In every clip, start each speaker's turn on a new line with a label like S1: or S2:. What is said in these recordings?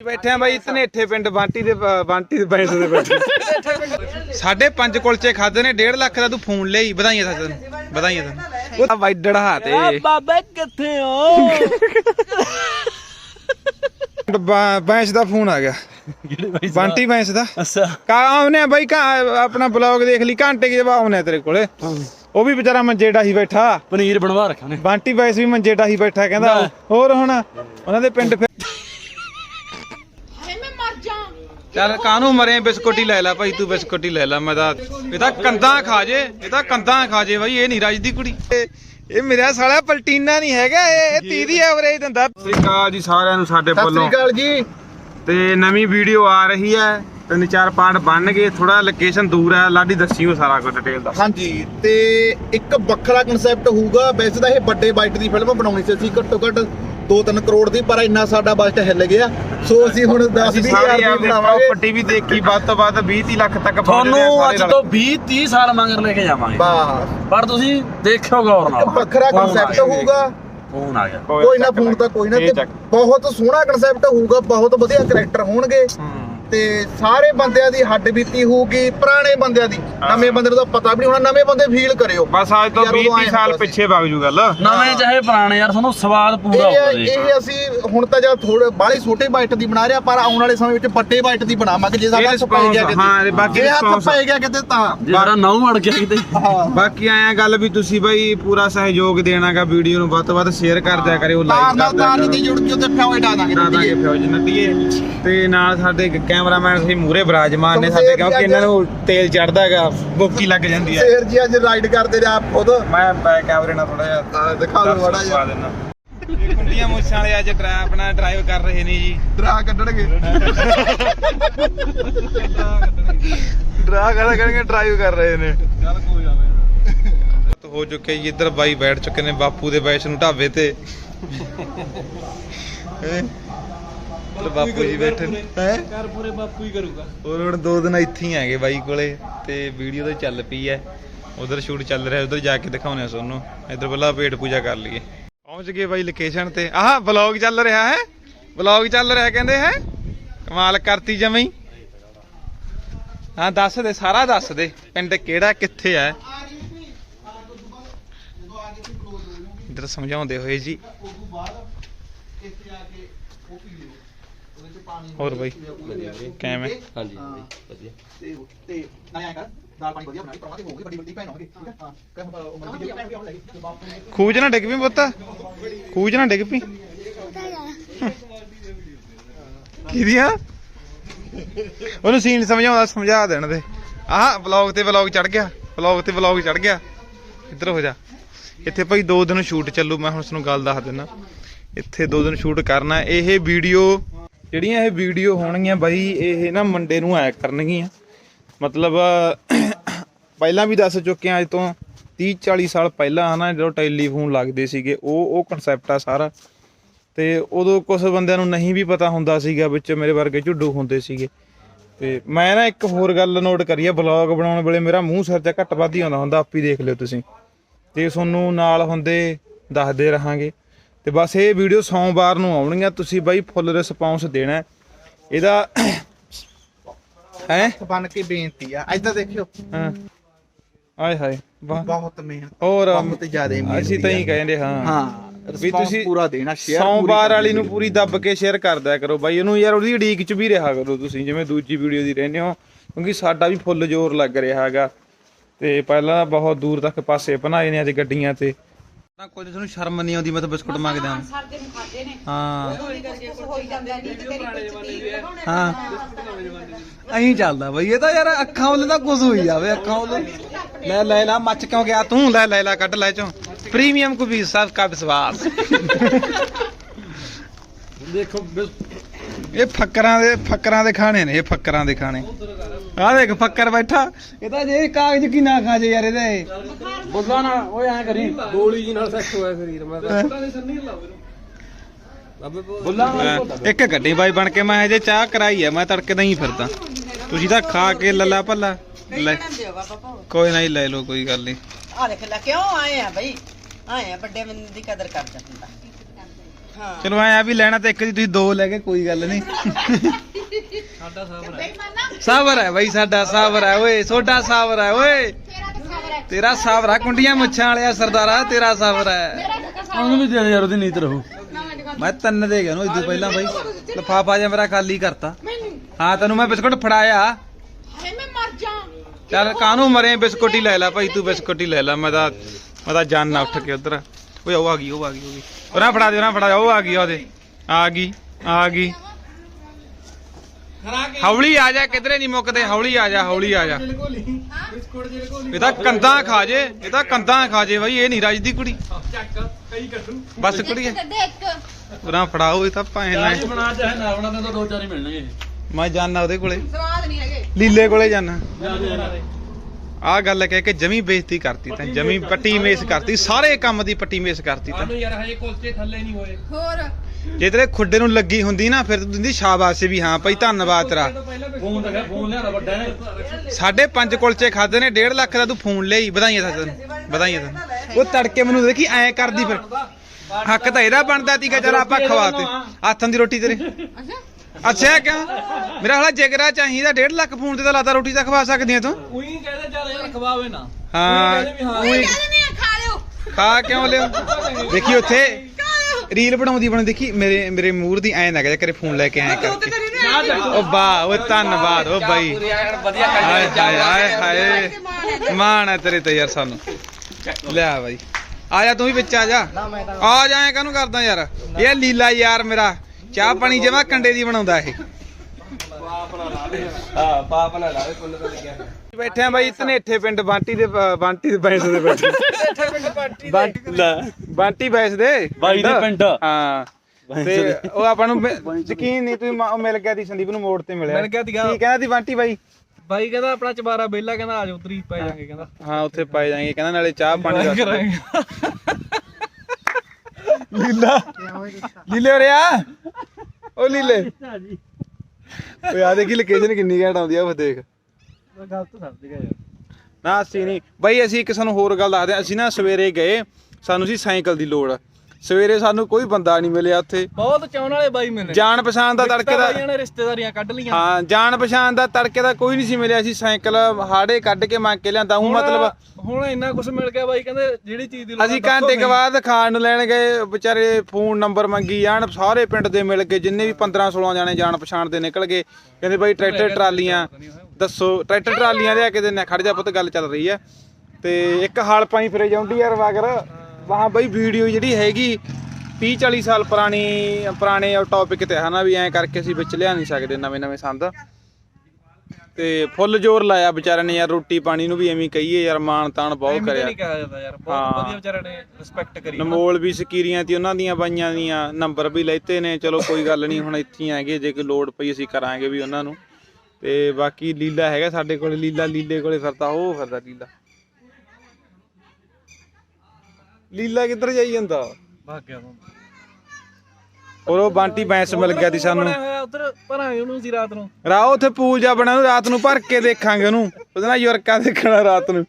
S1: ਬੈਠੇ ਆ ਬਾਈ ਧਨੇਠੇ ਪਿੰਡ ਬਾਂਟੀ ਦੇ ਬਾਂਟੀ ਦੇ ਬੈਂਸ ਦੇ ਬੈਠੇ ਸਾਢੇ ਪੰਜ ਕੁਲਚੇ ਖਾਦੇ ਨੇ 1.5 ਲੱਖ ਦਾ ਤੂੰ ਫੋਨ ਲਈ ਵਧਾਈਆਂ ਤੈਨੂੰ ਵਧਾਈਆਂ ਤੈਨੂੰ। ਉਹ ਬਾਈ ਡੜਾ ਤੇ
S2: ਬਾਬਾ ਕਿੱਥੇ ਹੋ?
S1: ਬੈਂਸ ਦਾ ਫੋਨ ਆ ਗਿਆ। ਬਾਂਟੀ ਬੈਂਸ ਦਾ?
S2: ਅੱਛਾ।
S1: ਕਾ ਆਉਨੇ ਬਾਈ ਕਾ ਆਪਣਾ ਬਲੌਗ ਦੇਖ ਲਈ ਘੰਟੇ ਕੇ ਬਾਅਦ ਆਉਨੇ ਤੇਰੇ ਕੋਲੇ। ਉਹ ਵੀ ਵਿਚਾਰਾ ਮੰਜੇ ਡਾਹੀ ਬੈਠਾ।
S2: ਪਨੀਰ ਬਣਵਾ ਰੱਖਾ ਨੇ
S1: ਬਾਂਟੀ ਬੈਂਸ ਵੀ ਮੰਜੇ ਡਾਹੀ ਬੈਠਾ ਕਹਿੰਦਾ ਹੋਰ ਹੁਣ ਉਹਨਾਂ ਦੇ ਪਿੰਡ ਫਿਰ
S3: ਹਾਏ ਮੈਂ ਮਰ ਜਾ
S1: ਚੱਲ ਕਾਹਨੂੰ ਮਰੇ ਬਿਸਕੁਟ ਹੀ ਲੈ ਲੈ ਭਾਈ ਤੂੰ ਬਿਸਕੁਟ ਹੀ ਲੈ ਲੈ ਮੈਂ ਤਾਂ ਇਹ ਤਾਂ ਕੰਦਾਂ ਖਾ ਜੇ ਇਹ ਤਾਂ ਕੰਦਾਂ ਖਾ ਜੇ ਬਾਈ ਇਹ ਨਹੀਂ ਰਾਜ ਦੀ ਕੁੜੀ। ਇਹ- ਮੇਰਾ ਸਾਲਾ ਪਲਟੀਨਾ ਨਹੀਂ ਹੈਗਾ ਇਹ ਇਹ 30 ਦੀ ਐਵਰੇਜ ਦਿੰਦਾ। ਸ੍ਰੀ ਅਕਾਲ ਜੀ ਸਾਰਿਆਂ ਨੂੰ ਸਾਡੇ ਵੱਲੋਂ।
S4: ਅਕਾਲ ਜੀ।
S1: ਤੇ ਨਵੀਂ ਵੀਡੀਓ ਆ ਰਹੀ ਹੈ। ਤਿੰਨ ਚਾਰ ਪਾਰਟ ਬਣ ਗਏ ਥੋੜਾ ਲੋਕੇਸ਼ਨ ਦੂਰ ਹੈ ਲਾਡੀ ਦੱਸਿਓ ਸਾਰਾ ਕੁਝ ਡਿਟੇਲ ਦਾ
S4: ਹਾਂਜੀ ਤੇ ਇੱਕ ਵੱਖਰਾ ਕਨਸੈਪਟ ਹੋਊਗਾ ਵੈਸੇ ਤਾਂ ਇਹ ਵੱਡੇ ਬਾਈਟ ਦੀ ਫਿਲਮ ਬਣਾਉਣੀ ਸੀ ਅਸੀਂ ਘੱਟੋ ਘੱਟ 2-3 ਕਰੋੜ ਦੀ ਪਰ ਇੰਨਾ ਸਾਡਾ ਬਜਟ ਹਿੱਲ ਗਿਆ। ਸੋ ਅਸੀਂ ਹੁਣ 10
S1: ਅਸੀਂ
S4: 20
S1: ਸਾਰੀ
S4: ਹਜ਼ਾਰ ਦੀ ਬਣਾਵਾਂਗੇ।
S1: ਪ੍ਰਾਪਰਟੀ ਵੀ ਦੇਖੀ ਵੱਧ ਤੋਂ ਵੱਧ 20 30 ਲੱਖ ਤੱਕ
S2: ਤੁਹਾਨੂੰ ਅੱਜ ਤੋਂ 20 30 ਸਾਲ ਮੰਗਰ ਲੈ ਕੇ ਜਾਵਾਂਗੇ।
S4: ਬਸ।
S2: ਪਰ ਤੁਸੀਂ ਦੇਖਿਓ ਗੌਰ ਨਾਲ।
S4: ਵੱਖਰਾ ਕਨਸੈਪਟ। ਹੋਊਗਾ।
S2: ਫੋਨ ਆ ਗਿਆ।
S4: ਕੋਈ ਨਾ ਫੋਨ ਤਾਂ ਕੋਈ ਨਾ ਤੇ। ਬਹੁਤ ਸੋਹਣਾ ਕਨਸੈਪਟ ਹੋਊਗਾ ਬਹੁਤ ਵਧੀਆ ਕਰੈਕਟਰ ਹੋਣਗੇ।
S1: ਹੂੰ।
S4: ਤੇ ਸਾਰੇ ਬੰਦਿਆਂ ਦੀ ਹੱਡ ਬੀਤੀ ਹੋਊਗੀ ਪੁਰਾਣੇ ਬੰਦਿਆਂ ਦੀ। ਨਵੇਂ ਬੰਦੇ ਨੂੰ ਤਾਂ ਪਤਾ ਵੀ ਨਹੀਂ ਹੋਣਾ ਨਵੇਂ ਬੰਦੇ ਫੀਲ ਕਰਿਓ।
S1: ਬਸ ਅੱਜ ਤੋਂ
S4: ਯਾਰ
S1: 20
S4: ਉਦੋਂ
S1: 30
S4: ਆਏਂ
S1: ਸਾਲ
S4: ਹੁੰਦਾ ਸੀ।
S1: ਪਿੱਛੇ ਵਗ ਜੂ ਗੱਲ।
S2: ਨਵੇਂ ਚਾਹੇ ਪੁਰਾਣੇ ਯਾਰ ਤੁਹਾਨੂੰ ਸਵਾਦ ਪੂਰਾ
S4: ਇਹ
S2: ਹੋਵੇ
S4: ਇਹ ਅਸੀਂ ਹੁਣ ਤਾਂ ਜਦ ਥੋੜੇ ਬਾਹਲੀ ਛੋਟੇ ਬਾਈਟ ਦੀ ਬਣਾ ਰਿਹਾ ਪਰ ਆਉਣ ਵਾਲੇ ਸਮੇਂ ਵਿੱਚ ਵੱਡੇ ਬਾਈਟ ਦੀ ਬਣਾਵਾਂਗੇ ਜੇ ਸਾਡਾ ਹੱਥ ਪੈ ਗਿਆ
S1: response, ਹਾਂ,
S4: ਕਿਤੇ
S1: ਬਾਕੀ
S4: ਜੇ ਹੱਥ
S1: response।
S4: ਪੈ ਗਿਆ ਕਿਤੇ ਤਾਂ।
S2: ਜੇ ਸਾਡਾ ਨਾਉ ਅੜ ਗਿਆ ਕਿਤੇ।
S1: ਬਾਕੀ ਆਇਆ ਗੱਲ ਵੀ ਤੁਸੀਂ ਬਾਈ ਪੂਰਾ ਸਹਿਯੋਗ ਦੇਣਾਗਾ ਵੀਡੀਓ ਨੂੰ ਵੱਧ ਤੋਂ ਵੱਧ ਸ਼ੇਅਰ ਕਰ ਦਿਆ ਕਰਿਓ
S4: ਤਾਰ
S1: ਲਾਈਕ
S4: ਨਾਲ
S1: ਕਰ ਦਿਆ
S4: ਤਾਰ
S1: ਕਰੋ
S4: ਨਹੀਂ ਜੁੜ ਕੇ ਉੱਤੇ ਫਿਓ ਡਾ ਦਾਂਗੇ
S1: ਦਾਦਾਂਗੇ ਫਿਊਜ ਨੱਟੀਏ ਤੇ ਨਾਲ ਸਾਡੇ ਕੈਮਰਾਮੈਨ ਸੀ ਮੂਰੇ ਬਰਾਜਮਾਨ ਨੇ ਸਾਡੇ ਕਿਉਂਕਿ ਇਹਨਾਂ ਨੂੰ ਤੇਲ ਚੜਦਾ ਹੈਗਾ ਬੋਕੀ ਲੱਗ ਜਾਂਦੀ ਹੈ।
S4: ਸ਼ੇਰ ਜੀ ਅੱਜ ਰਾਈਡ ਕਰਦੇ ਰਿਹਾ ਖੁਦ।
S1: ਮੈਂ ਬੈਕ ਕੈਮਰੇ ਨਾਲ ਥੋੜਾ ਜਿਹਾ
S4: ਦਿਖਾ ਬੜਾ
S1: ਪਾ
S4: ਜਿਹਾ।
S1: ਇਹ ਕੁੰਡੀਆਂ ਮੁੱਛਾਂ ਵਾਲੇ ਅੱਜ ਡਰਾ ਆਪਣਾ ਡਰਾਈਵ ਕਰ ਰਹੇ ਨੇ ਜੀ।
S4: ਡਰਾ ਕੱਢਣਗੇ।
S1: ਡਰਾ ਕਰ ਕਰਨਗੇ ਡਰਾਈਵ ਕਰ ਰਹੇ ਨੇ। ਚੱਲ ਕੋਈ ਹੋ ਚੁੱਕੇ ਜੀ ਇੱਧਰ ਬਾਈ ਬੈਠ ਚੁੱਕੇ ਨੇ ਬਾਪੂ ਦੇ ਬੈਸ਼ ਨੂੰ ਢਾਬੇ ਤੇ। ਇੱਧਰ ਬਾਪੂ ਜੀ ਬੈਠੇ ਨੇ। ਹੈ?
S2: ਕਰ ਪੂਰੇ ਬਾਪੂ ਹੀ ਕਰੂਗਾ।
S1: ਹੋਰ ਹੁਣ ਦੋ ਦਿਨ ਇੱਥੇ ਹੀ ਹੈਗੇ ਬਾਈ ਕੋਲੇ ਤੇ ਵੀਡੀਓ ਤਾਂ ਚੱਲ ਪਈ ਐ ਉਧਰ ਸ਼ੂਟ ਚੱਲ ਰਿਹਾ ਉਧਰ ਜਾ ਕੇ ਦਿਖਾਉਣੇ ਆ ਤੁਹਾਨੂੰ ਇੱਧਰ ਪਹਿਲਾਂ ਪੇਟ ਪੂਜਾ ਕਰ ਲਈਏ। ਪਹੁੰਚ ਗਏ ਬਾਈ ਲੋਕੇਸ਼ਨ ਤੇ। ਆਹ ਵਲੌਗ ਚੱਲ ਰਿਹਾ ਹੈ? ਵਲੌਗ ਚੱਲ ਰਿਹਾ ਕਹਿੰਦੇ ਹੈ? ਕਮਾਲ ਕਰਤੀ ਜਮਈ ਹਾਂ ਦੱਸ ਦੇ ਸਾਰਾ ਦੱਸ ਦੇ ਪਿੰਡ ਕਿਹੜਾ ਕਿੱਥੇ ਹੈ? ਇੱਧਰ ਸਮਝਾਉਂਦੇ ਹੋਏ ਜੀ। ਹੋਰ ਬਾਈ ਕਿਵੇਂ?
S2: ਹਾਂਜੀ ਵਧੀਆ।
S4: ਤੇ ਤੇ ਨਾ ਆਇਆ ਕਰ ਦਾਲ ਪਾਣੀ ਵਧੀਆ ਬਣਾ ਕੇ ਪਰਵਾਹ ਤੇ ਹੋਊਗੀ ਵੱਡੀ ਵੱਡੀ ਭੈਣ ਹੋਣਗੇ ਠੀਕ ਹੈ? ਹਾਂ। ਕਹਿ ਉਹ ਮੰਦੀ ਜੀ ਭੈਣ ਵੀ ਆਉਣ ਲੱਗੀ। ਤੇ ਬਾਪੂ ਨੇ
S1: ਖੂਜ ਨਾ ਡਿੱਗ ਪਈ ਪੁੱਤ। ਖੂਜ ਨਾ ਡਿੱਗ ਪਈ। ਕਿਹਦੀਆਂ? ਉਹਨੂੰ ਸੀਨ ਸਮਝਾਉਂਦਾ ਸਮਝਾ ਦੇਣ ਦੇ। ਆਹ ਵਲੌਗ ਤੇ ਵਲੌਗ ਚੜ ਗਿਆ। ਵਲੌਗ ਤੇ ਵਲੌਗ ਚੜ ਗਿਆ। ਇੱਧਰ ਹੋ ਜਾ। ਇੱਥੇ ਭਾਈ ਦੋ ਦਿਨ ਸ਼ੂਟ ਚੱਲੂ ਮੈਂ ਹੁਣ ਤੁਹਾਨੂੰ ਗੱਲ ਦੱਸ ਦਿੰਦਾ ਇੱਥੇ ਦੋ ਦਿਨ ਸ਼ੂਟ ਕਰਨਾ। ਇਹ ਵੀਡੀਓ ਜਿਹੜੀਆਂ ਇਹ ਵੀਡੀਓ ਹੋਣਗੀਆਂ ਬਾਈ, ਇਹ ਨਾ ਮੰਡੇ ਨੂੰ ਆਇਆ ਕਰਨਗੀਆਂ। ਮਤਲਬ ਪਹਿਲਾਂ ਵੀ ਦੱਸ ਚੁੱਕੇ ਆ ਅੱਜ ਤੋਂ 30 40 ਸਾਲ ਪਹਿਲਾਂ ਹਨਾ, ਜਦੋਂ ਟੈਲੀਫੋਨ ਲੱਗਦੇ ਸੀਗੇ, ਉਹ ਉਹ ਕਨਸੈਪਟ ਆ ਸਾਰਾ। ਤੇ ਉਦੋਂ ਕੁਝ ਬੰਦਿਆਂ ਨੂੰ ਨਹੀਂ ਵੀ ਪਤਾ ਹੁੰਦਾ ਸੀਗਾ ਵਿੱਚ ਮੇਰੇ ਵਰਗੇ ਝੁੱਡੂ ਹੁੰਦੇ ਸੀਗੇ। ਤੇ ਮੈਂ ਨਾ ਇੱਕ ਹੋਰ ਗੱਲ ਨੋਟ ਕਰੀ ਆ ਵਲੌਗ ਬਣਾਉਣ ਵੇਲੇ ਮੇਰਾ ਮੂੰਹ ਸਿਰ ਤੇ ਘੱਟ ਵੱਧ ਹੀ ਆਉਂਦਾ ਹੁੰਦਾ, ਆਪ ਹੀ ਦੇਖ ਲਿਓ ਤੁਸੀਂ। ਤੇ ਤੁਹਾਨੂੰ ਨਾਲ ਹੁੰਦੇ, ਦੱਸਦੇ ਰਹਾਂਗੇ। ਤੇ ਬਸ ਇਹ ਵੀਡੀਓ ਸੋਮਵਾਰ ਨੂੰ ਆਉਣਗੀਆਂ ਤੁਸੀਂ ਬਾਈ ਫੁੱਲ ਰਿਸਪੌਂਸ ਦੇਣਾ। ਇਹਦਾ ਹੈ?
S4: ਬਣ ਕੇ ਬੇਨਤੀ ਆ ਇੱਧਰ ਦੇਖਿਓ।
S1: ਹਾਂ। ਆਏ ਹਾਏ
S4: ਬਹੁਤ ਮਿਹਨਤ
S1: ਹੋਰ
S4: ਬਹੁਤ ਜ਼ਿਆਦਾ ਮਿਹਨਤ
S1: ਅਸੀਂ ਤਾਂ ਹੀ ਕਹਿੰਦੇ ਹਾਂ।
S4: ਹਾਂ
S1: ਵੀ ਤੁਸੀਂ
S4: ਪੂਰਾ ਦੇਣਾ ਸ਼ੇਅਰ
S1: ਸੋਮਵਾਰ ਵਾਲੀ ਨੂੰ ਪੂਰੀ ਦੱਬ ਕੇ ਸ਼ੇਅਰ ਕਰ ਦਿਆ ਕਰੋ ਬਾਈ ਉਹਨੂੰ ਯਾਰ ਉਹਦੀ ਉਡੀਕ ਚ ਵੀ ਰਿਹਾ ਕਰੋ ਤੁਸੀਂ ਜਿਵੇਂ ਦੂਜੀ ਵੀਡੀਓ ਦੀ ਰਹਿੰਦੇ ਹੋ ਕਿਉਂਕਿ ਸਾਡਾ ਵੀ ਫੁੱਲ ਜ਼ੋਰ ਲੱਗ ਰਿਹਾ ਹੈਗਾ। ਤੇ ਪਹਿਲਾਂ ਬਹੁਤ ਦੂਰ ਤੱਕ ਪਾਸੇ ਬਣਾਏ ਨੇ ਅੱਜ ਗੱਡੀਆਂ ਤੇ। ਨਾ ਕੁਝ ਤੁਹਾਨੂੰ ਸ਼ਰਮ ਨਹੀਂ ਆਉਂਦੀ ਮੈਂ ਤਾਂ ਬਿਸਕੁਟ ਮੰਗਦਾ। ਹਾਂ
S3: ਸਰ ਦੇ ਨੂੰ ਖਾਦੇ ਨੇ।
S1: ਹਾਂ।
S3: ਕੁਝ ਹੋਈ ਜਾਂਦਾ ਨਹੀਂ
S1: ਹਾਂ। ਅਹੀਂ ਚੱਲਦਾ ਬਈ ਇਹ ਤਾਂ ਯਾਰ ਅੱਖਾਂ ਵੱਲ ਤਾਂ ਕੁਝ ਹੋਈ ਜਾਵੇ ਅੱਖਾਂ ਵੱਲ। ਲੈ ਲੈ ਲਾ ਮੱਚ ਕਿਉਂ ਗਿਆ? ਤੂੰ ਲੈ ਲੈ ਲਾ ਕੱਢ ਲੈ ਚੋਂ। ਪ੍ਰੀਮੀਅਮ ਕੋ ਵੀ ਸਭ ਕਾ ਵਿਸ਼ਵਾਸ।
S2: ਦੇਖੋ
S1: ਇਹ ਫੱਕਰਾਂ ਦੇ ਫੱਕਰਾਂ ਦੇ ਖਾਣੇ ਨੇ ਇਹ ਫੱਕਰਾਂ ਦੇ ਖਾਣੇ। ਆਹ ਦੇਖ ਫੱਕਰ ਬੈਠਾ। ਇਹ ਤਾਂ ਜੇ ਕਾਗਜ਼ ਕੀ ਨਾ ਖਾ ਜੇ ਯਾਰ ਇਹਦੇ।
S2: ਬੁੱਲਾ ਨਾ ਓਏ ਐ ਕਰੀ ਗੋਲੀ ਜੀ ਨਾਲ ਸੈੱਟ ਹੋਇਆ ਸਰੀਰ ਮੈਂ ਬੁੱਲਾ।
S1: ਇੱਕ ਗੱਡੀ ਬਾਈ ਬਣ ਕੇ ਮੈਂ ਹਜੇ ਚਾਹ ਕਰਾਈ ਆ ਮੈਂ ਤੜਕੇ ਦਾ ਹੀ ਫਿਰਦਾ। ਤੁਸੀਂ ਤਾਂ ਖਾ ਕੇ ਲੱਲਾ ਭੱਲਾ। ਲੈ ਕੋਈ ਨਹੀਂ ਲੈ ਲਓ ਕੋਈ ਗੱਲ ਨਹੀਂ।
S3: ਆ ਦੇਖ ਲੈ ਕਿਉਂ ਆਏ ਆ ਬਈ? ਆਏ ਆ ਵੱਡੇ ਬੰਦੇ ਦੀ ਕਦਰ ਕਰਦਾ ਹੁੰਦਾ
S1: ਚਲੋ ਐ ਆ ਵੀ ਲੈਣਾ ਤੇ ਇੱਕ ਦੀ ਤੁਸੀਂ ਦੋ ਲੈ ਕੇ ਕੋਈ ਗੱਲ ਨਹੀਂ।
S2: ਸਾਡਾ ਸਬਰ ਹੈ
S1: ਸਾਬਰ ਹੈ ਬਾਈ ਸਾਡਾ ਸਾਬਰ ਹੈ ਓਏ ਸੋਡਾ ਸਾਬਰ ਹੈ ਓਏ। ਤੇਰਾ ਸਾਬਰ ਹੈ ਕੁੰਡੀਆਂ ਮੁੱਛਾਂ ਵਾਲਿਆ ਸਰਦਾਰਾ ਤੇਰਾ ਸਾਬਰ ਹੈ।
S2: ਉਹਨੂੰ ਵੀ ਦੇ ਯਾਰ ਉਹਦੀ ਨੀਤ ਰਹੂ।
S1: ਮੈਂ ਤਿੰਨ ਦੇ ਗਿਆ ਨੂੰ ਇਦੋਂ ਪਹਿਲਾਂ ਬਾਈ। ਲਫਾਫਾ ਜਿਹਾ ਮੇਰਾ ਖਾਲੀ ਕਰਤਾ। ਹਾਂ ਤੈਨੂੰ ਮੈਂ ਬਿਸਕੁਟ ਫੜਾਇਆ।
S3: ਹਾਏ ਮੈਂ ਮਰ ਜਾ
S1: ਚੱਲ ਕਾਹਨੂੰ ਮਰੇ ਬਿਸਕੁਟ ਹੀ ਲੈ ਲੈ ਭਾਈ ਤੂੰ ਬਿਸਕੁਟ ਹੀ ਲੈ ਲੈ। ਮੈਂ ਤਾਂ ਮੈਂ ਤਾਂ ਜਾਨਣਾ ਉੱਠ ਕੇ ਉਧਰ। ਓਏ ਉਹ ਆ ਗਈ ਉਹ ਆ ਗਈ ਉਹ ਗਈ। ਉਹਨਾਂ ਫੜਾ ਦੇ ਉਹਨਾਂ ਫੜਾ ਉਹ ਆ ਗਈ ਉਹਦੇ। ਆ ਗਈ ਆ ਗਈ। ਹੌਲੀ ਆ ਜਾ ਕਿਧਰੇ ਨਹੀਂ ਮੁੱਕਦੇ ਹੌਲੀ ਆ ਜਾ ਹੌਲੀ ਆ ਜਾ। ਇਹ ਤਾਂ ਕੰਦਾਂ ਖਾ ਜੇ ਇਹ ਤਾਂ ਕੰਦਾਂ ਖਾ ਜੇ ਬਾਈ ਇਹ ਨਹੀਂ ਰਾਜਦੀ ਕੁੜੀ।
S2: ਚੱਕ ਕਈ ਕੱਢੂ।
S1: ਬਸ
S3: ਇੱਕ
S1: ਉਹਨਾਂ ਫੜਾਓ ਇਹ ਤਾਂ ਭਾਂ
S2: ਚਾਹ
S1: ਲੈ
S2: ਬਣਾ ਚਾਹੇ ਨਾ ਬਣਾ ਤਾਂ ਦੋ ਚਾਰ ਹੀ ਮਿਲਣਗੇ
S1: ਮੈਂ ਜਾਣਾ ਉਹਦੇ ਕੋਲੇ।
S3: ਸਵਾਦ ਨਹੀਂ ਹੈਗੇ।
S1: ਲੀਲੇ ਕੋਲੇ ਜਾਣਾ ਆਹ ਗੱਲ ਕਹਿ ਕੇ ਜਮੀ ਬੇਇੱਜ਼ਤੀ ਕਰਤੀ ਤਾਂ ਜਮੀ ਪੱਟੀ ਮੇਸ ਕਰਤੀ ਸਾਰੇ ਕੰਮ ਦੀ ਪੱਟੀ ਮੇਸ ਕਰਤੀ ਤਾਂ।
S2: ਯਾਰ ਹਜੇ ਕੁਲਚੇ ਥੱਲੇ ਨਹੀਂ ਹੋਏ।
S3: ਹੋਰ।
S1: ਜੇ ਤੇਰੇ ਖੁੱਡੇ ਨੂੰ ਲੱਗੀ ਹੁੰਦੀ ਨਾ ਫਿਰ ਤੂੰ ਦਿੰਦੀ ਸ਼ਾਬਾਸ਼ ਵੀ ਹਾਂ ਭਾਈ ਧੰਨਵਾਦ ਤੇਰਾ।
S2: ਫੋਨ ਤਾਂ ਫੋਨ ਲਿਆਣਾ ਵੱਡਾ ਨੇ
S1: ਸਾਢੇ ਪੰਜ ਕੁਲਚੇ ਖਾਦੇ ਨੇ 1.5 ਲੱਖ ਦਾ ਤੂੰ ਫੋਨ ਲਈ ਵਧਾਈਆਂ ਤੈਨੂੰ ਵਧਾਈਆਂ ਤੈਨੂੰ ਉਹ ਤੜਕੇ ਮੈਨੂੰ ਦੇਖੀ ਐ ਕਰਦੀ ਫਿਰ। ਹੱਕ ਤਾਂ ਇਹਦਾ ਬਣਦਾ ਸੀਗਾ ਚਲ ਆਪਾਂ ਖਵਾਤੇ ਹੱਥਾਂ ਦੀ ਰੋਟੀ ਤੇਰੇ।
S3: ਅੱਛਾ
S1: ਅੱਛਾ ਕਿਉਂ? ਮੇਰਾ ਹਾਲਾ ਜਿਗਰਾ ਚਾਹੀਦਾ 1.5 ਲੱਖ ਫੋਨ ਤੇ ਤਾਂ ਲਾਤਾ ਰੋਟੀ ਤਾਂ ਖਵਾ ਸਕਦੀ ਆ ਤੂੰ।
S2: ਉਹੀ ਕਹਿੰਦੇ ਚੱਲ ਯਾਰ ਖਵਾਵੇ ਨਾ।
S1: ਹਾਂ।
S2: ਕਹਿੰਦੇ ਵੀ ਹਾਂ।
S1: ਉਹੀ
S3: ਕਹਿੰਦੇ ਨੇ ਖਾ ਲਿਓ।
S1: ਖਾ ਕਿਉਂ ਲਿਓ? ਦੇਖੀ ਉੱਥੇ ਰੀਲ ਬਣਾਉਂਦੀ ਬਣ ਦੇਖੀ ਮੇਰੇ ਮੇਰੇ ਮੂਰ ਦੀ ਐ ਨਾ ਕਰੇ ਕਰੇ ਫੋਨ ਲੈ ਕੇ ਐ ਕਰਕੇ। ਉਹ ਵਾਹ ਉਹ ਧੰਨਵਾਦ ਉਹ ਬਾਈ। ਹਾਏ ਹਾਏ ਹਾਏ ਹਾਏ। ਮਾਣ ਹੈ ਤੇਰੇ ਤੇ ਯਾਰ ਸਾਨੂੰ। ਲਿਆ ਬਾਈ। ਆ ਜਾ ਤੂੰ ਵੀ ਵਿੱਚ ਆ ਜਾ। ਆ ਜਾ ਐ ਕਾਹਨੂੰ ਕਰਦਾ ਯਾਰ? ਇਹ ਲੀਲਾ ਯਾਰ ਮੇਰਾ। ਚਾਹ ਪਾਣੀ ਜਮਾ ਕੰਡੇ ਦੀ ਬਣਾਉਂਦਾ ਇਹ।
S2: ਹਾਂ ਪਾਪ ਨਾ ਲਾਵੇ ਪੁੰਨ ਤਾਂ ਲੱਗਿਆ।
S1: ਬੈਠੇ ਆ ਬਾਈ ਧਨੇਠੇ ਪਿੰਡ ਬਾਂਟੀ ਦੇ ਬਾਂਟੀ ਦੇ ਬੈਂਸ ਦੇ ਬੈਠੇ। ਬਾਂਟੀ ਬਾਂਟੀ ਬੈਂਸ ਦੇ।
S2: ਬਾਈ ਦੇ ਪਿੰਡ।
S1: ਹਾਂ। ਤੇ ਉਹ ਆਪਾਂ ਨੂੰ ਯਕੀਨ ਨਹੀਂ ਉਹ ਮਿਲ ਗਿਆ ਦੀ ਸੰਦੀਪ ਨੂੰ ਮੋੜ ਤੇ ਮਿਲਿਆ।
S2: ਮਿਲ ਗਿਆ ਸੀਗਾ।
S1: ਕੀ ਕਹਿੰਦਾ ਸੀ ਬਾਂਟੀ ਬਾਈ?
S2: ਬਾਈ ਕਹਿੰਦਾ ਆਪਣਾ ਚਬਾਰਾ ਬੇਲਾ ਕਹਿੰਦਾ ਆ ਜਾ ਉਤਰੀ ਪੈ ਜਾਾਂਗੇ ਕਹਿੰਦਾ।
S1: ਹਾਂ ਉੱਥੇ ਪਾਏ ਜਾਣਗੇ ਕਹਿੰਦਾ ਨਾਲੇ ਚਾਹ ਪਾਣੀ ਦਾ। ਲੀਲਾ। ਲੀਲੇ ਉਰੇ ਆ। ਉਹ ਲੀਲੇ। ਓਏ ਆ ਦੇਖੀ ਲੋਕੇਸ਼ਨ ਕਿੰਨੀ ਘੈਂਟ ਆਉਂਦੀ ਆ ਉਹ ਦੇਖ।
S2: ਗਲਤ ਸਮਝ ਗਿਆ ਯਾਰ।
S1: ਨਾ, ਅਸੀਂ ਨਹੀਂ। ਬਾਈ, ਅਸੀਂ ਇੱਕ ਸਾਨੂੰ ਹੋਰ ਗੱਲ ਦੱਸਦੇ ਹਾਂ। ਅਸੀਂ ਨਾ ਸਵੇਰੇ ਗਏ। ਸਾਨੂੰ ਸੀ ਸਾਈਕਲ ਦੀ ਲੋੜ। ਸਵੇਰੇ ਸਾਨੂੰ ਕੋਈ ਬੰਦਾ ਨਹੀਂ ਮਿਲਿਆ ਉੱਥੇ।
S2: ਬਹੁਤ ਚਾਉਣ ਵਾਲੇ ਬਾਈ ਮਿਲੇ।
S1: ਜਾਣ ਪਛਾਣ ਦਾ ਤੜਕੇ ਦਾ
S2: ਬਾਈਆਂ ਨੇ ਰਿਸ਼ਤੇਦਾਰੀਆਂ ਕੱਢ ਲੀਆਂ
S1: ਹਾਂ ਜਾਣ ਪਛਾਣ ਦਾ ਤੜਕੇ ਦਾ ਕੋਈ ਨਹੀਂ ਸੀ ਮਿਲਿਆ ਸੀ। ਸਾਈਕਲ ਹਾੜੇ ਕੱਢ ਕੇ ਮੰਗ ਕੇ ਲਿਆਂਦਾ ਹੂੰ ਮਤਲਬ
S2: ਹੁਣ ਇੰਨਾ ਕੁਝ ਮਿਲ ਗਿਆ ਬਾਈ ਕਹਿੰਦੇ ਜਿਹੜੀ ਚੀਜ਼ ਦੀ
S1: ਅਸੀਂ ਘੰਟੇ ਕੇ। ਬਾਅਦ ਖਾਣ ਨੂੰ ਲੈਣ ਗਏ ਵਿਚਾਰੇ ਫੋਨ ਨੰਬਰ ਮੰਗੀ ਜਾਣ ਸਾਰੇ ਪਿੰਡ ਦੇ ਮਿਲ ਕੇ ਜਿੰਨੇ ਵੀ 15 16 ਜਾਣੇ ਜਾਣ ਪਛਾਣ ਦੇ ਨਿਕਲ ਗਏ। ਕਹਿੰਦੇ ਬਾਈ ਟਰੈਕਟਰ ਟਰਾਲੀਆਂ ਦੱਸੋ ਟਰੈਕਟਰ ਟਰਾਲੀਆਂ ਲਿਆ ਕੇ ਦੇਣਾ ਖੜ ਜਾ ਪੁੱਤ ਗੱਲ ਚੱਲ ਰਹੀ ਹੈ ਤੇ ਇੱਕ ਹਾਲ ਪਾਈ ਫਿਰੇ ਜਾਂਦੀ ਯਾਰ ਵਾਗਰ ਵਾਹ ਬਾਈ ਵੀਡੀਓ ਜਿਹੜੀ ਹੈਗੀ 30 40 ਸਾਲ ਪੁਰਾਣੀ ਪੁਰਾਣੇ ਟੌਪਿਕ ਤੇ ਹਨਾ ਵੀ ਐਂ ਕਰਕੇ ਅਸੀਂ ਵਿੱਚ ਲਿਆ ਨਹੀਂ ਸਕਦੇ ਨਵੇਂ ਨਵੇਂ ਸੰਦ। ਤੇ ਫੁੱਲ ਜ਼ੋਰ ਲਾਇਆ ਵਿਚਾਰਿਆਂ ਨੇ ਯਾਰ ਰੋਟੀ ਪਾਣੀ ਨੂੰ ਵੀ ਐਵੇਂ ਕਹੀਏ ਯਾਰ ਮਾਣ ਤਾਣ ਬਹੁਤ ਕਰਿਆ।
S2: ਨਹੀਂ ਕਿਹਾ ਜਾਂਦਾ ਯਾਰ
S1: ਹਾਂ।
S2: ਬਹੁਤ ਵਧੀਆ ਵਿਚਾਰੇ ਨੇ ਰਿਸਪੈਕਟ ਕਰੀ
S1: ਨਮੋਲ ਵੀ ਸਕੀਰੀਆਂ ਤੇ ਉਹਨਾਂ ਦੀਆਂ ਬਾਈਆਂ ਦੀਆਂ ਨੰਬਰ ਵੀ ਲੈਤੇ ਨੇ ਚਲੋ ਕੋਈ ਗੱਲ ਨਹੀਂ ਹੁਣ ਇੱਥੇ ਆਗੇ ਜੇ ਕੋਈ ਲੋੜ ਪਈ ਅਸੀਂ ਕਰਾਂਗੇ ਵੀ ਉਹਨਾਂ ਨੂੰ। ਤੇ ਬਾਕੀ ਲੀਲਾ ਹੈਗਾ ਸਾਡੇ ਕੋਲ ਲੀਲਾ ਲੀਲੇ ਕੋਲੇ ਫਿਰਦਾ ਉਹ ਫਿਰਦਾ ਲੀਲਾ। ਲੀਲਾ ਕਿੱਧਰ ਜਾਈ ਜਾਂਦਾ?
S2: ਭਾਗ ਗਿਆ ਉਹ
S1: ਬਾਂਟੀ ਬੈਂਸ ਮਿਲ ਗਿਆ ਸੀ ਸਾਨੂੰ।
S2: ਉਧਰ ਭਰਾਂਗੇ ਉਹਨੂੰ ਸੀ ਰਾਤ ਨੂੰ।
S1: ਰਾਹ ਉੱਥੇ ਪੂਲ ਜਾ ਬਣਾ ਨੂੰ ਰਾਤ ਨੂੰ ਭਰ ਕੇ ਦੇਖਾਂਗੇ ਉਹਨੂੰ। ਉਹਦੇ ਨਾਲ ਯੁਰਕਾ ਦੇਖਣਾ ਰਾਤ ਨੂੰ।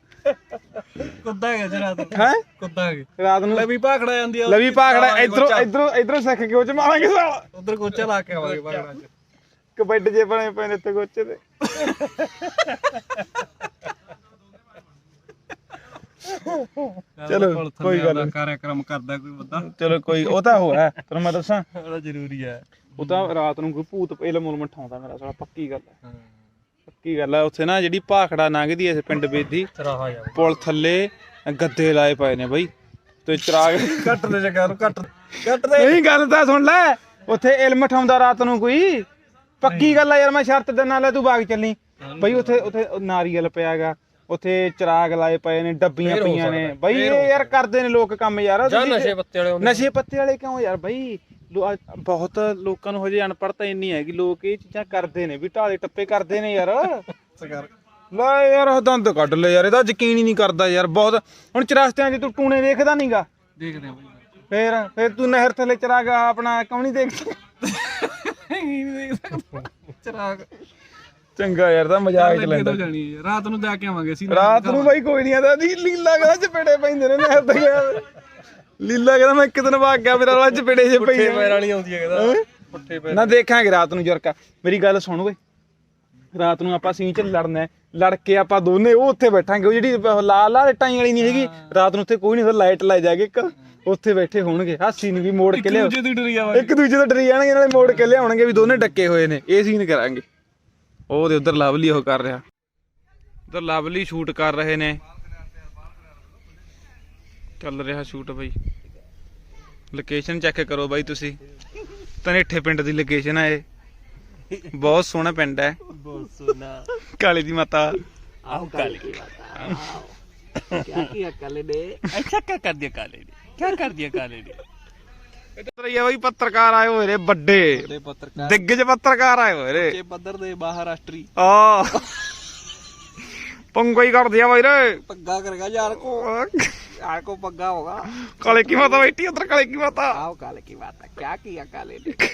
S2: ਕੁੱਦਾ ਗਿਆ ਜੀ ਰਾਤ ਨੂੰ।
S1: ਹੈ?
S2: ਕੁੱਦਾ ਗਿਆ
S1: ਰਾਤ ਨੂੰ
S2: ਲਵੀ ਭਾਖੜਾ ਜਾਂਦੀ ਆ
S1: ਲਵੀ ਪਾਖੜਾ ਇਧਰੋਂ ਇਧਰੋਂ ਇਧਰੋਂ ਸਿੱਖ ਕੇ ਉਹ ਚ ਮਾਰਾਂਗੇ ਸਾਲਾ।
S2: ਉਧਰ ਕੋਚਾ ਲਾ ਕੇ ਆਵਾਂਗੇ ਭਾਖੜਾ ਚ।
S1: ਇੱਕ ਬੈੱਡ ਜੇ ਬਣੇ ਨੇ ਤੇ ਗੋਚੇ ਤੇ ਚਲੋ, ਕੋਈ ਗੱਲ ਨਹੀਂ।
S2: ਕਾਰਿਆਕਰਮ ਕਰਦਾ ਕੋਈ ਬੰਦਾ।
S1: ਚਲੋ ਕੋਈ ਉਹ ਤਾਂ ਹੋਇਆ ਤੈਨੂੰ ਮੈਂ ਦੱਸਾਂ।
S2: ਬੜਾ ਜ਼ਰੂਰੀ ਹੈ
S1: ਉਹ ਤਾਂ ਰਾਤ ਨੂੰ ਕੋਈ ਭੂਤ ਇਲਮ ਉਲਮ ਠਾਉਂਦਾ ਮੇਰਾ ਸਾਲਾ ਪੱਕੀ ਗੱਲ ਹੈ। ਪੱਕੀ ਗੱਲ ਹੈ ਉੱਥੇ ਨਾ ਜਿਹੜੀ ਭਾਖੜਾ ਲੰਘਦੀ ਐ ਇਸ ਪਿੰਡ ਬੇਦੀ
S2: ਚਰਾਹਾ ਜਾ
S1: ਪੁਲ ਥੱਲੇ ਗੱਦੇ ਲਾਏ ਪਏ ਨੇ ਬਾਈ। ਤੇ ਚਰਾਗ
S2: ਕੱਟ ਦੇ ਜਗਾ ਨੂੰ ਕੱਟ ਕੱਟ ਦੇ।
S1: ਨਹੀਂ ਗੱਲ ਤਾਂ ਸੁਣ ਲੈ ਉੱਥੇ ਇਲਮ ਠਾਉਂਦਾ ਰਾਤ ਨੂੰ ਕੋਈ। ਪੱਕੀ ਗੱਲ ਆ ਯਾਰ ਮੈਂ ਸ਼ਰਤ ਦੇ ਨਾਲ ਤੂੰ ਬਾਗ ਚੱਲੀ। ਬਈ ਉੱਥੇ ਉੱਥੇ ਨਾਰੀਅਲ ਪਿਆਗਾ ਉੱਥੇ ਚਰਾਗ ਲਾਏ ਪਏ ਨੇ ਡੱਬੀਆਂ
S2: ਫੇਰ ਹੋ
S1: ਪਈਆਂ ਨੇ। ਬਈ
S2: ਫੇਰ
S1: ਇਹ ਯਾਰ ਕਰਦੇ ਨੇ ਲੋਕ ਕੰਮ ਯਾਰ।
S2: ਜਾਂ
S1: ਤੁਸੀਂ-
S2: ਨਸ਼ੇ ਪੱਤੇ ਵਾਲੇ ਹੁੰਦੇ
S1: ਨਸ਼ੇ ਪੱਤੇ ਵਾਲੇ ਕਿਉਂ ਯਾਰ? ਬਈ ਲੋ- ਅੱਜ ਬਹੁਤ ਲੋਕਾਂ ਨੂੰ ਹਜੇ ਅਨਪੜ੍ਹਤਾ ਇੰਨੀ ਹੈ ਕਿ ਲੋਕ ਇਹ ਚੀਜ਼ਾਂ ਕਰਦੇ ਨੇ ਵੀ ਢਾਲੇ ਟੱਪੇ ਕਰਦੇ ਨੇ ਯਾਰ। ਲੈ ਯਾਰ ਉਹ ਦੰਦ ਕੱਢ ਲੈ ਯਾਰ ਇਹਦਾ ਯਕੀਨ ਹੀ ਨਹੀਂ ਕਰਦਾ ਯਾਰ ਬਹੁਤ। ਹੁਣ ਚਰਸਤਿਆਂ 'ਚ ਤੂੰ ਟੂਣੇ ਵੇਖਦਾ ਨਹੀਂਗਾ
S2: ਦੇਖਦੇ ਆ ਬਾਈ।
S1: ਫੇਰ ਫੇਰ ਤੂੰ ਨਹਿਰ ਥੱਲੇ ਚਰਾਗ ਆਪਣਾ ਕਿਉਂ ਨਹੀਂ ਦੇਖਦਾ
S2: ਨਹੀਂ ਦੇਖ ਸਕਦਾ। ਚਰਾਗ।
S1: ਚੰਗਾ ਯਾਰ ਤਾਂ ਮਜ਼ਾਕ ਚ ਲੈਂਦਾ
S2: ਤੋਂ ਜਾਣੀ ਹੈ ਰਾਤ ਨੂੰ ਜਾ ਕੇ ਆਵਾਂਗੇ ਅਸੀਂ
S1: ਰਾਤ ਨੂੰ ਬਾਈ ਕੋਈ ਨਹੀਂ ਆਦਾ ਦੀ ਲੀਲਾ ਗਾ ਚਪੇੜੇ ਪੈਂਦੇ ਨੇ ਨਹਿਰ ਤੇ ਗਿਆ ਲੀਲਾ ਕਹਿੰਦਾ ਮੈਂ ਇੱਕ ਦਿਨ ਭਾਗ ਗਿਆ ਮੇਰਾ ਵਾਲਾ ਚਪੇੜੇ ਜੇ ਪਈ
S2: ਪੁੱਠੇ ਪੈਰਾਂ ਵਾਲੀ ਆਉਂਦੀ ਹੈ ਕਹਿੰਦਾ? ਪੁੱਠੇ ਪੈਰ
S1: ਨਾ ਦੇਖਾਂਗੇ ਰਾਤ ਨੂੰ ਜਰਕਾ। ਮੇਰੀ ਗੱਲ ਸੁਣ ਓਏ। ਰਾਤ ਨੂੰ ਆਪਾਂ ਸੀਨ ਚ ਲੜਨਾ ਹੈ। ਲੜ ਕੇ ਆਪਾਂ ਦੋਨੇ ਉਹ ਉੱਥੇ ਬੈਠਾਂਗੇ। ਉਹ ਜਿਹੜੀ ਲਾਲ ਲਾਲ ਟਾਈ ਵਾਲੀ ਨਹੀਂ ਹੈਗੀ। ਰਾਤ ਨੂੰ ਉੱਥੇ ਕੋਈ ਨਹੀਂ ਲਾਈਟ ਲਾਈ ਜਾਗੇ ਇੱਕ। ਉੱਥੇ ਬੈਠੇ ਹੋਣਗੇ। ਹਾਸੀ ਨੂੰ ਵੀ ਮੋੜ ਕੇ ਲਿਆਓ।
S2: ਦੂਜੇ ਦੀ ਡਰੀ ਜਾਵਾਂਗੇ
S1: ਇੱਕ ਦੂਜੇ ਤੋਂ ਡਰੀ ਜਾਣਗੇ ਨਾਲੇ ਮੋੜ ਕੇ ਲਿਆਉਣਗੇ ਵੀ ਦੋਨੇ ਡੱਕੇ ਹੋਏ ਨੇ। ਇਹ ਸੀਨ ਕਰਾਂਗੇ। ਉਹ ਦੇ ਉਧਰ ਲਵਲੀ ਉਹ ਕਰ ਰਿਹਾ। ਉਧਰ ਲਵਲੀ ਸ਼ੂਟ ਕਰ ਰਹੇ ਨੇ। ਚੱਲ ਰਿਹਾ ਸ਼ੂਟ ਬਾਈ। ਲੋਕੇਸ਼ਨ ਚੈੱਕ ਕਰੋ ਬਾਈ ਤੁਸੀਂ। ਤਨੇਠੇ ਪਿੰਡ ਦੀ ਲੋਕੇਸ਼ਨ ਆ ਇਹ। ਬਹੁਤ ਸੋਹਣਾ ਪਿੰਡ ਹੈ।
S2: ਬਹੁਤ ਸੋਹਣਾ।
S1: ਕਾਲੇ ਦੀ ਮਾਤਾ।
S2: ਆਹ ਕਾਲੀ ਦੀ ਮਾਤਾ। ਕੀ ਕੀ ਕਾਲੇ ਨੇ? ਅੱਛਾ ਕੀ ਕਰ ਦਿਆ ਕਾਲੇ ਨੇ? ਕੀ ਕਰ ਦਿਆ ਕਾਲੇ ਨੇ?
S1: ਇੱਧਰ ਹੀ ਆ ਪੱਤਰਕਾਰ ਆਏ ਹੋਏ ਨੇ ਵੱਡੇ। ਦਿੱਗਜ ਪੱਤਰਕਾਰ ਆਏ ਹੋਏ ਨੇ।
S2: ਦੇ ਪੱਧਰ ਦੇ ਬਾਹਰ ਰਾਸ਼ਟਰੀ
S1: ਆ। ਪੰਗਾ ਹੀ ਕਰਦੇ ਆ ਬਾਈ ਰੇ।
S2: ਪੱਗਾ ਕਰੇਗਾ ਯਾਰ ਕੋ। ਯਾਰ ਕੋ ਪੱਗਾ ਹੋਗਾ।
S1: ਕਾਲੇ ਕੀ ਮਾਤਾ ਬੈਠੀ ਉਧਰ ਕਾਲੇ ਕੀ ਮਾਤਾ?
S2: ਆਓ ਕਾਲੇ ਕੀ ਮਾਤਾ ਕਿਆ ਕੀ ਆ ਕਾਲੇ ਨੇ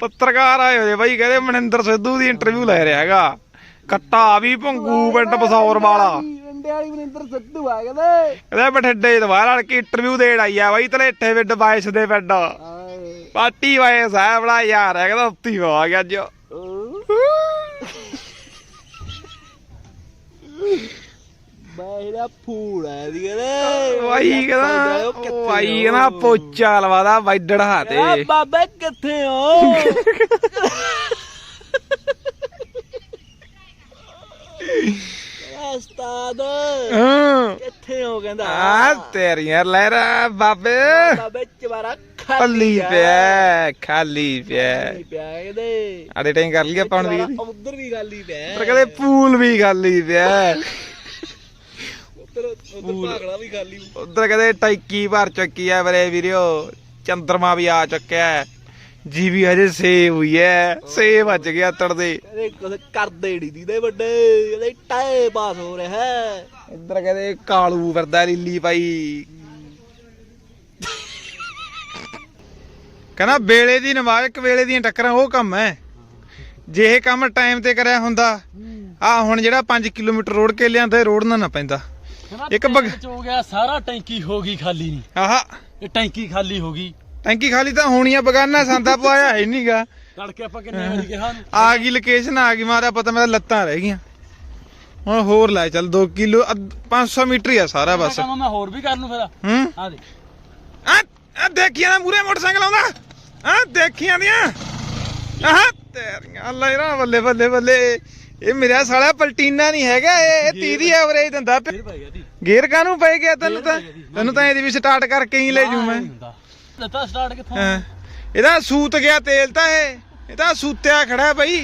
S1: ਪੱਤਰਕਾਰ ਆਏ ਹੋਏ ਬਾਈ ਕਹਿੰਦੇ ਮਨਿੰਦਰ ਸਿੱਧੂ ਦੀ ਇੰਟਰਵਿਊ ਲੈ ਰਿਹਾ ਹੈਗਾ। ਕੱਟਾ ਵੀ ਪੰਗੂ ਪਿੰਡ ਬਸੌਰ ਵਾਲਾ।
S2: ਡੰਡੇ ਵਾਲੀ ਮਨਿੰਦਰ ਸਿੱਧੂ ਆ ਕਹਿੰਦੇ
S1: ਇਹਦੇ ਬਠਿੰਡੇ ਦਵਾਰ ਵਾਲ ਕੀ ਇੰਟਰਵਿਊ ਦੇਣ ਆਈ ਆ ਬਾਈ ਤਲੇਠੇ ਵਿੱਡ ਬਾਇਸ ਦੇ ਪਿੰਡ।
S2: ਆਏ
S1: ਪਾਰਟੀ ਵਾਇਸ ਆ ਬੜਾ ਯਾਰ ਹੈ ਕਹਿੰਦਾ ਉੱਤੀ ਆ ਗਿਆ ਅੱਜ।
S2: ਬਾਈਰਾ ਫੂਲ ਦੀ ਕਹਿੰਦੇ।
S1: ਵਾਈ ਕਹਿੰਦਾ ਵਾਈ ਕਹਿੰਦਾ ਪੋਚਾ ਲਵਾਦਾ ਵਾਈਡੜ
S2: ਆ
S1: ਹਾਤੇ
S2: ਬਾਬੇ ਕਿੱਥੇ ਹੋ? ਉਸਤਾਦ।
S1: ਹਾਂ।
S2: ਕਿੱਥੇ ਹੋ ਕਹਿੰਦਾ?
S1: ਆ ਤੇਰੀਆਂ ਲਹਿਰਾ ਬਾਬੇ।
S2: ਬਾਬੇ ਚਵਾਰਾ
S1: ਪੱਲੀ ਪਿਆ ਖਾਲੀ ਪਿਆ।
S2: ਪਿਆ ਇਹਦੇ।
S1: ਆੜੇ ਟਾਈਮ ਕਰ ਲਈ ਆਪਾਂ ਹੁਣ ਦੀ
S2: ਉਧਰ ਵੀ ਹੀ ਪਿਆ।
S1: ਪਰ ਕਦੇ ਪੂਲ ਵੀ ਖਾਲੀ ਪਿਆ।
S2: ਉਧਰ ਉਧਰ ਭਾਗੜਾ ਵੀ ਖਾਲੀ।
S1: ਉਧਰ ਕਦੇ ਟੈਕੀ ਭਰ ਚੁੱਕੀ ਆ ਬਰੇ ਵੀਰਿਓ। ਚੰਦਰਮਾ ਵੀ ਆ ਚੁੱਕਿਆ। ਹੈ। ਜੀ ਵੀ ਹਜੇ ਸੇਵ ਹੋਈ ਐ ਸੇਵ ਵੱਜ ਗਿਆ ਤੜਦੇ।
S2: ਇਹਦੇ ਕੁਝ ਕਰਦੇ ਨੀ ਦੀਦੇ ਵੱਡੇ ਇਹਦੇ ਟਾਏ ਪਾਸ ਹੋ ਰਿਹਾ ਹੈ।
S1: ਇੱਧਰ ਕਦੇ ਕਾਲੂ ਵਰਦਾ ਲੀਲੀ ਪਾਈ। ਕਹਿੰਦਾ ਵੇਲੇ ਦੀ ਨਮਾਜ਼ ਇੱਕ ਵੇਲੇ ਦੀਆਂ ਟੱਕਰਾਂ ਉਹ ਕੰਮ ਹੈ ਜੇ ਇਹ ਕੰਮ ਟਾਈਮ ਤੇ ਕਰਿਆ ਹੁੰਦਾ ਆ ਹੁਣ ਜਿਹੜਾ 5 ਕਿਲੋਮੀਟਰ ਰੋਡ ਕੇ ਲਿਆਂਦਾ ਰੋਡ ਨਾ ਨਾ ਪੈਂਦਾ। ਇੱਕ ਬਗ-
S2: ਚ ਹੋ ਗਿਆ ਸਾਰਾ ਟੈਂਕੀ ਹੋ ਗਈ ਖਾਲੀ। ਨਹੀਂ
S1: ਆਹਾ।
S2: ਇਹ ਟੈਂਕੀ ਖਾਲੀ ਹੋ ਗਈ।
S1: ਟੈਂਕੀ ਖਾਲੀ ਤਾਂ ਹੋਣੀ ਆ ਬਗਾਨਾ ਸੰਦਾ ਪਵਾਇਆ ਹੈ ਨਹੀਂਗਾ
S2: ਤੜਕੇ ਆਪਾਂ ਕਿੰਨੇ ਵਾਰੀ ਕਿਹਾ?
S1: ਆ ਗਈ ਲੋਕੇਸ਼ਨ ਆ ਗਈ ਮਾਰਿਆ ਪਤਾ ਮੇਰਾ ਲੱਤਾਂ ਰਹਿ ਗਈਆਂ। ਹੁਣ ਹੋਰ ਲੈ ਚੱਲ 2 ਕਿਲੋ 500 ਮੀਟਰ ਹੀ ਆ ਸਾਰਾ ਬਸ।
S2: ਕੰਮ ਮੈਂ ਹੋਰ ਵੀ ਕਰ ਲੂੰ ਫਿਰ।
S1: ਹੂੰ?
S2: ਆ ਦੇ
S1: ਆ ਦੇਖੀਆਂ ਨਾ ਮੂਰੇ ਮੋਟਰਸਾਈਕਲ ਆਉਂਦਾ। ਆ ਦੇਖੀਆਂ ਦੀਆਂ। ਆਹ ਤੇਰੀਆਂ ਲੈਰਾ ਬੱਲੇ ਬੱਲੇ ਬੱਲੇ ਇਹ ਮੇਰਾ ਸਾਲਾ ਪਲਟੀਨਾ ਨਹੀਂ ਹੈਗਾ ਇਹ ਇਹ 30 ਦੀ ਐਵਰੇਜ ਦਿੰਦਾ। ਪਿਆ।
S2: ਫਿਰ ਭਾਈ ਦੀ
S1: ਗੇਅਰ ਕਾਹਨੂੰ ਪੈ ਗਿਆ ਤੈਨੂੰ ਤਾਂ? ਤੈਨੂੰ ਤਾਂ ਇਹਦੀ ਵੀ ਸਟਾਰਟ ਕਰਕੇ ਹੀ ਲੈ ਜੂ ਮੈਂ।
S2: ਲੱਤਾ ਸਟਾਰਟ ਕਿੱਥੋਂ
S1: ਹਾਂ। ਇਹਦਾ ਸੂਤ ਗਿਆ ਤੇਲ ਤਾਂ ਇਹ। ਇਹਦਾ ਸੂਤਿਆ ਖੜਾ ਬਈ।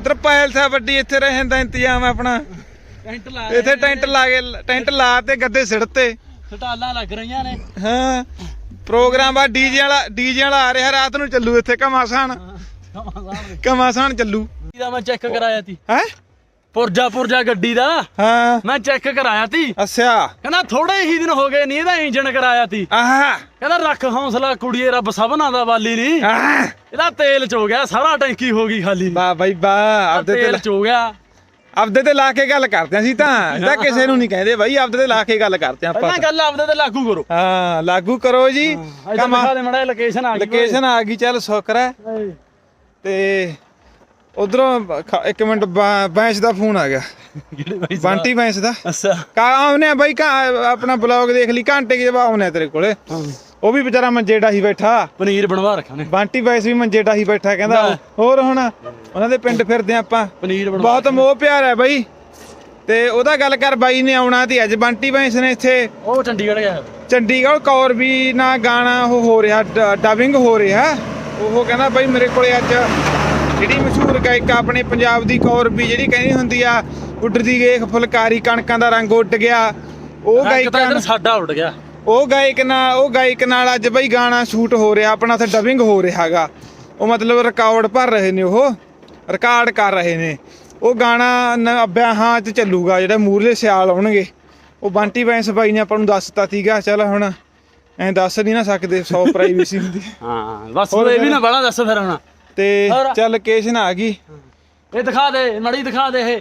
S1: ਇਧਰ ਪਾਇਲ ਸਾ ਵੱਡੀ ਇੱਥੇ ਰਹਿਣ ਦਾ ਇੰਤਜ਼ਾਮ ਹੈ ਆਪਣਾ।
S2: ਟੈਂਟ ਲਾ
S1: ਇੱਥੇ ਟੈਂਟ ਲਾ ਕੇ ਟੈਂਟ ਲਾ ਤੇ ਗੱਦੇ ਸਿੜਤੇ
S2: ਸਟਾਲਾਂ ਲੱਗ ਰਹੀਆਂ ਨੇ।
S1: ਹਾਂ। ਪ੍ਰੋਗਰਾਮ ਆ ਡੀਜੇ ਵਾਲਾ ਡੀਜੇ ਵਾਲਾ ਆ ਰਿਹਾ ਰਾਤ ਨੂੰ ਚੱਲੂ ਇੱਥੇ ਕਮਾਸਾਨ ਕਮਾਸਾਨ ਚੱਲੂ।
S2: ਇਹਦਾ ਮੈਂ ਚੈੱਕ ਕਰਾਇਆ ਤੀ।
S1: ਹੈ?
S2: ਪੁਰਜਾ ਪੁਰਜਾ ਗੱਡੀ ਦਾ?
S1: ਹਾਂ।
S2: ਮੈਂ ਚੈੱਕ ਕਰਾਇਆ ਤੀ।
S1: ਅੱਛਾ।
S2: ਕਹਿੰਦਾ ਥੋੜੇ ਹੀ ਦਿਨ ਹੋ ਗਏ ਨਹੀਂ ਇਹਦਾ ਇੰਜਨ ਕਰਾਇਆ ਤੀ।
S1: ਆਹ
S2: ਕਹਿੰਦਾ ਰੱਖ ਹੌਸਲਾ ਕੁੜੀਏ ਰੱਬ ਸਭਨਾਂ ਦਾ ਵਾਲੀ ਨਹੀਂ
S1: ਆਹ
S2: ਇਹਦਾ ਤੇਲ ਚ ਗਿਆ ਸਾਰਾ ਟੈਂਕੀ ਹੋ ਗਈ ਖਾਲੀ।
S1: ਵਾਹ ਬਾਈ ਵਾਹ ਆਪਦੇ ਤੇ
S2: ਤੇਲ ਚ ਗਿਆ।
S1: ਆਪਦੇ ਤੇ ਲਾ ਕੇ ਗੱਲ ਕਰਦੇ ਆਂ ਅਸੀਂ ਤਾਂ। ਤਾਂ ਕਿਸੇ ਨੂੰ ਨਹੀਂ ਕਹਿੰਦੇ ਬਾਈ ਆਪਦੇ ਤੇ ਲਾ ਕੇ ਗੱਲ ਕਰਦੇ ਆਂ ਆਪਾਂ
S2: ਪਹਿਲਾਂ ਗੱਲ ਆਪਦੇ ਤੇ ਲਾਗੂ ਕਰੋ।
S1: ਹਾਂ ਲਾਗੂ ਕਰੋ ਜੀ।
S2: ਅੱਜ ਤਾਂ ਦਿਖਾ ਦੇ ਮੜਾ ਲੋਕੇਸ਼ਨ ਆ ਗਈ।
S1: ਲੋਕੇਸ਼ਨ ਆ ਗਈ ਚੱਲ ਸ਼ੁਕਰ ਹੈ। ਤੇ ਉਧਰੋਂ ਇੱਕ ਮਿੰਟ ਬੈਂਸ ਦਾ ਫੋਨ ਆ ਗਿਆ? ਬੰਟੀ ਬੈਂਸ ਦਾ।
S2: ਅੱਛਾ।
S1: ਕਾ ਆਉਨੇ ਬਾਈ ਕਾ ਆਪਣਾ ਬਲੌਗ ਦੇਖ ਲਈ ਘੰਟੇ ਕੇ ਜਵਾਬ ਆਉਨੇ ਤੇਰੇ ਕੋਲੇ। ਉਹ ਵੀ ਵਿਚਾਰਾ ਮੰਜੇ ਡਾਹੀ ਬੈਠਾ।
S2: ਪਨੀਰ ਬਣਵਾ ਰੱਖਾ ਨੇ
S1: ਬੰਟੀ ਬੈਂਸ ਵੀ ਮੰਜੇ ਡਾਹੀ ਬੈਠਾ ਕਹਿੰਦਾ ਹੋਰ ਹੁਣ ਉਹਨਾਂ ਦੇ ਪਿੰਡ ਫਿਰਦੇ ਆਪਾਂ।
S2: ਪਨੀਰ ਬਣਵਾ
S1: ਬਹੁਤ ਮੋਹ ਪਿਆਰ ਹੈ ਬਾਈ। ਤੇ ਉਹਦਾ ਗੱਲ ਕਰ ਬਾਈ ਨੇ ਆਉਣਾ ਤੇ ਅੱਜ ਬੰਟੀ ਬੈਂਸ ਨੇ ਇੱਥੇ।
S2: ਉਹ ਚੰਡੀਗੜ੍ਹ ਗਿਆ।
S1: ਚੰਡੀਗੜ੍ਹ ਕੌਰ ਵੀ ਨਾ ਗਾਣਾ ਉਹ ਹੋ ਰਿਹਾ ਡਬਿੰਗ ਹੋ ਰਿਹਾ। ਉਹ ਕਹਿੰਦਾ ਬਾਈ ਮੇਰੇ ਕੋਲੇ ਅੱਜ ਜਿਹੜੀ ਮਸ਼ਹੂਰ ਗਾਇਕਾ ਆਪਣੇ ਪੰਜਾਬ ਦੀ ਕੌਰ ਵੀ ਜਿਹੜੀ ਕਹਿੰਦੀ ਹੁੰਦੀ ਆ ਉੱਡਦੀ ਵੇਖ ਫੁਲਕਾਰੀ ਕਣਕਾਂ ਦਾ ਰੰਗ ਉੱਡ ਗਿਆ। ਉਹ
S2: ਇੱਕ ਤਾਂ
S1: ਗਾਇਕਾ
S2: ਸਾਡਾ ਉੱਡ ਗਿਆ।
S1: ਉਹ ਗਾਇਕ ਨਾਲ ਉਹ ਗਾਇਕ ਨਾਲ ਅੱਜ ਬਈ ਗਾਣਾ ਸ਼ੂਟ ਹੋ ਰਿਹਾ ਆਪਣਾ ਉੱਥੇ ਡਬਿੰਗ ਹੋ ਰਿਹਾਗਾ ਉਹ ਮਤਲਬ ਰਿਕਾਰਡ ਭਰ ਰਹੇ ਨੇ ਉਹ। ਰਿਕਾਰਡ ਕਰ ਰਹੇ ਨੇ। ਉਹ ਗਾਣਾ ਵਿਆਹਾਂ 'ਚ ਚੱਲੂਗਾ ਜਿਹੜਾ ਮੂਰਲੇ ਸਿਆਲ ਆਉਣਗੇ। ਉਹ ਬੰਟੀ ਬੈਂਸ ਬਾਈ ਨੇ ਆਪਾਂ ਨੂੰ ਦੱਸਤਾ ਸੀਗਾ ਚੱਲ ਹੁਣ ਐਂ ਦੱਸ ਨਹੀਂ ਨਾ ਸਕਦੇ 100 ਪ੍ਰਾਈਵੇਸੀ ਹੁੰਦੀ।
S2: ਹਾਂ ਬਸ ਇਹ ਵੀ? ਨਾ ਬੜਾ ਦੱਸ ਫਿਰ ਹੁਣ।
S1: ਤੇ
S2: ਹੋਰ?
S1: ਚੱਲ ਲੋਕੇਸ਼ਨ ਆ ਗਈ
S2: ਇਹ ਦਿਖਾ ਦੇ ਮੜੀ ਦਿਖਾ ਦੇ ਇਹ